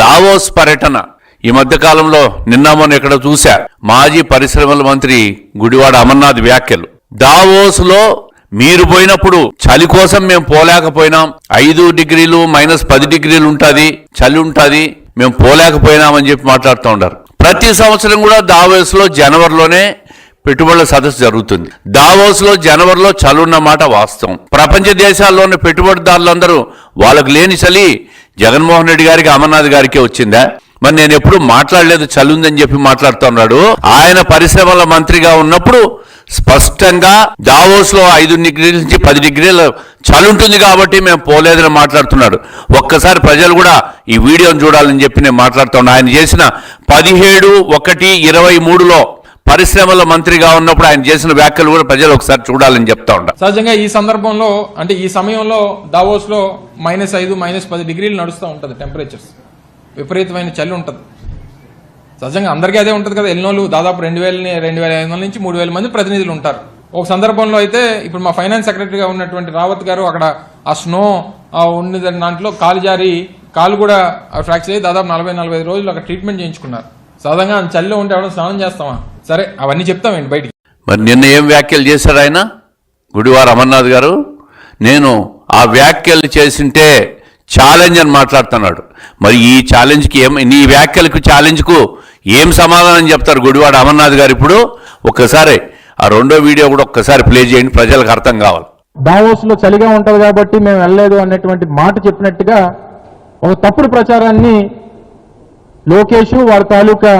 Davos పర్యటన. ఈ మధ్య కాలంలో నిన్న మొన్న ఇక్కడ చూశా మాజీ పరిశ్రమల మంత్రి గుడివాడ అమర్నాథ్ వ్యాఖ్యలు. దావోస్లో మీరు పోయినప్పుడు చలి కోసం మేము పోలేకపోయినాం. ఐదు డిగ్రీలు మైనస్ పది డిగ్రీలు ఉంటుంది చలి ఉంటుంది మేము పోలేకపోయినామని చెప్పి మాట్లాడుతూ ఉంటారు ప్రతి సంవత్సరం కూడా దావోస్లో జనవరిలోనే పెట్టుబడుల సదస్సు జరుగుతుంది. దావోస్లో జనవరిలో చలున్న మాట వాస్తవం. ప్రపంచ దేశాల్లోని పెట్టుబడిదారులందరూ వాళ్ళకు లేని చలి జగన్మోహన్ రెడ్డి గారికి అమర్నాథ్ గారికి వచ్చిందా? మరి నేను ఎప్పుడు మాట్లాడలేదు చల్లుందని ఉందని చెప్పి మాట్లాడుతున్నాడు. ఆయన పరిశ్రమల మంత్రిగా ఉన్నప్పుడు స్పష్టంగా దావోస్లో ఐదు డిగ్రీల నుంచి పది డిగ్రీల చలుంటుంది కాబట్టి మేము పోలేదని మాట్లాడుతున్నాడు. ఒక్కసారి ప్రజలు కూడా ఈ వీడియోను చూడాలని చెప్పి నేను మాట్లాడుతున్నాను ఆయన చేసిన పదిహేడు ఒకటి ఇరవై మూడులో పరిశ్రమల మంత్రిగా ఉన్నప్పుడు ఆయన చేసిన వ్యాఖ్యలు కూడా ప్రజలు ఒకసారి చూడాలని చెప్తా ఉంటారు సహజంగా ఈ సందర్భంలో అంటే ఈ సమయంలో దావోస్లో మైనస్ ఐదు మైనస్ పది డిగ్రీలు నడుస్తూ ఉంటుంది టెంపరేచర్స్ విపరీతమైన చలి ఉంటుంది. సహజంగా అందరికీ అదే ఉంటుంది కదా ఎన్నోళ్ళు దాదాపు రెండు వేల రెండు వేల ఐదు వందల నుంచి మూడు వేల మంది ప్రతినిధులు ఉంటారు. ఒక సందర్భంలో అయితే ఇప్పుడు మా ఫైనాన్స్ సెక్రటరీగా ఉన్నటువంటి రావత్ గారు అక్కడ ఆ స్నో ఉన్న దాంట్లో కాలు జారి కాలు కూడా ఫ్రాక్చర్ అయ్యి దాదాపు నలభై నలభై రోజులు అక్కడ ట్రీట్మెంట్ చేయించుకున్నారు. సాధారణంగా ఆ చలిలో ఉంటే ఎవరైనా స్నానం చేస్తామా? సరే అవన్నీ చెప్తామండి బయటికి? మరి నిన్న ఏం వ్యాఖ్యలు చేశారు ఆయన? గుడివార అమర్నాథ్ గారు? నేను ఆ వ్యాఖ్యలు చేసింటే ఛాలెంజ్ అని మాట్లాడుతున్నాడు. మరి ఈ ఛాలెంజ్కి ఏం నీ వ్యాఖ్యలకు ఛాలెంజ్కు ఏం సమాధానం చెప్తారు గుడివాడ అమర్నాథ్ గారు ఇప్పుడు? ఒక్కసారి ఆ రెండో వీడియో కూడా ఒక్కసారి ప్లే చేయండి ప్రజలకు అర్థం కావాలి. దావోస్లో చలిగా ఉంటది కాబట్టి మేము వెళ్ళలేదు అనేటువంటి మాట చెప్పినట్టుగా ఒక తప్పుడు ప్రచారాన్ని లోకేష్ వారి తాలూకా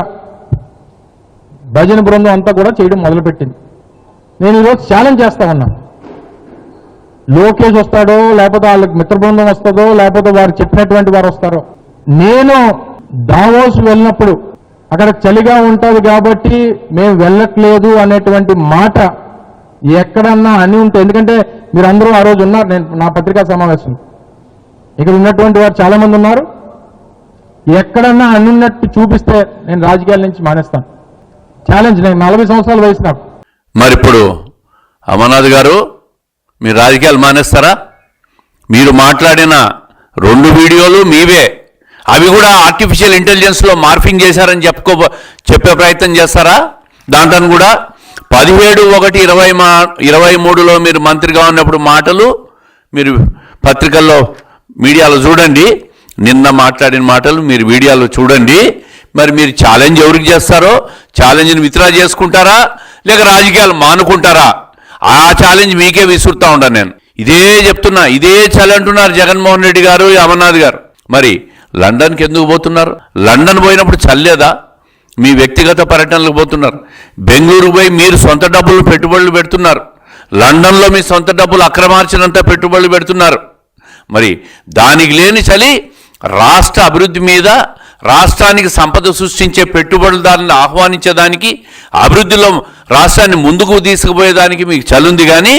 భజన బృందం అంతా కూడా చేయడం మొదలుపెట్టింది. నేను ఈరోజు ఛాలెంజ్ చేస్తా ఉన్నాను. లోకేష్ వస్తాడో లేకపోతే వాళ్ళకి మిత్ర బృందం వస్తుందో లేకపోతే వారు చెప్పినటువంటి వారు వస్తారో. నేను దావోస్ వెళ్ళినప్పుడు అక్కడ చలిగా ఉంటుంది కాబట్టి మేము వెళ్ళట్లేదు అనేటువంటి మాట ఎక్కడన్నా అని ఉంటే ఎందుకంటే మీరు అందరూ ఆ రోజు ఉన్నారు నేను నా పత్రికా సమావేశం. ఇక్కడ ఉన్నటువంటి వారు చాలా మంది ఉన్నారు. ఎక్కడన్నా అనున్నట్టు చూపిస్తే నేను రాజకీయాల నుంచి మానేస్తాను. ఛాలెంజ్ నేను నలభై సంవత్సరాల వయసు నాకు మరి ఇప్పుడు అమర్నాథ్ గారు మీరు రాజకీయాలు మానేస్తారా? మీరు మాట్లాడిన రెండు వీడియోలు మీవే. అవి కూడా ఆర్టిఫిషియల్ ఇంటెలిజెన్స్లో మార్ఫింగ్ చేశారని చెప్పుకో చెప్పే ప్రయత్నం చేస్తారా? దాంట్లో కూడా పదిహేడు ఒకటి ఇరవై మా ఇరవై మూడులో మీరు మంత్రిగా ఉన్నప్పుడు మాటలు మీరు పత్రికల్లో మీడియాలో చూడండి. నిన్న మాట్లాడిన మాటలు మీరు వీడియోలో చూడండి. మరి మీరు ఛాలెంజ్ ఎవరికి చేస్తారో? ఛాలెంజ్ని విత్డ్రా చేసుకుంటారా? లేక రాజకీయాలు మానుకుంటారా? ఆ ఛాలెంజ్ మీకే విసురుతా ఉంటాను నేను. ఇదే చెప్తున్నా ఇదే చలి అంటున్నారు జగన్మోహన్ రెడ్డి గారు అమర్నాథ్ గారు. మరి లండన్కి ఎందుకు పోతున్నారు? లండన్ పోయినప్పుడు చల్లేదా? మీ వ్యక్తిగత పర్యటనలకు పోతున్నారు. బెంగళూరు పోయి మీరు సొంత డబ్బులు పెట్టుబడులు పెడుతున్నారు. లండన్లో మీ సొంత డబ్బులు అక్రమార్చినంత పెట్టుబడులు పెడుతున్నారు. మరి దానికి లేని చలి రాష్ట్ర అభివృద్ధి మీద రాష్ట్రానికి సంపద సృష్టించే పెట్టుబడిదారులను ఆహ్వానించేదానికి అభివృద్ధిలో రాష్ట్రాన్ని ముందుకు తీసుకుపోయేదానికి మీకు చలుంది కానీ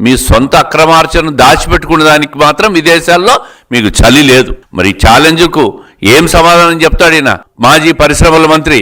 మీ సొంత అక్రమార్చనను దాచిపెట్టుకునే దానికి మాత్రం విదేశాల్లో మీకు చలి లేదు. మరి ఛాలెంజ్కు ఏం సమాధానం చెప్తాడైనా మాజీ పరిశ్రమల మంత్రి